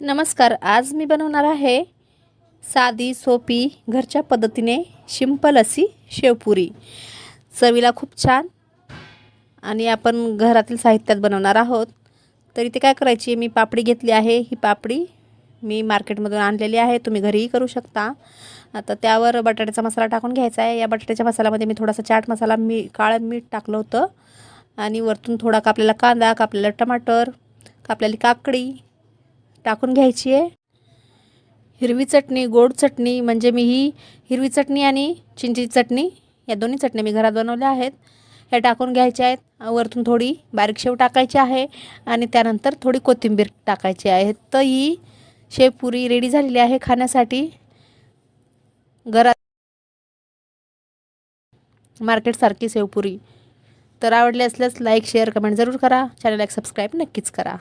नमस्कार आज मी बनवणार आहे साधी सोपी घरच्या पद्धतीने शिंपल अशी शेवपुरी. चवीला खूप छान आणि आपण घरातील साहित्यात बनवणार आहोत. तर इथे काय करायची मी पापडी घेतली आहे. ही पापडी मी मार्केटमधून आणलेली आहे. तुम्ही घरीही करू शकता. आता त्यावर बटाट्याचा मसाला टाकून घ्यायचा आहे. या बटाट्याच्या मसाल्यामध्ये मी थोडासा चाट मसाला मी काळं मीठ टाकलं होतं. आणि वरतून थोडा कापलेला कांदा कापलेला टमाटर कापलेली काकडी टाकून घ्यायची आहे. हिरवी चटणी गोड चटणी म्हणजे मी ही हिरवी चटणी आणि चिंची चटणी या दोन्ही चटणी मी घरात बनवल्या आहेत. ह्या टाकून घ्यायच्या आहेत. वरतून थोडी बारीक शेव टाकायची आहे आणि त्यानंतर थोडी कोथिंबीर टाकायची आहे. तर ही शेवपुरी रेडी झालेली आहे खाण्यासाठी. घरात मार्केटसारखी शेवपुरी तर आवडली असल्यास लाईक शेअर कमेंट जरूर करा. चॅनलला एक सबस्क्राईब नक्कीच करा.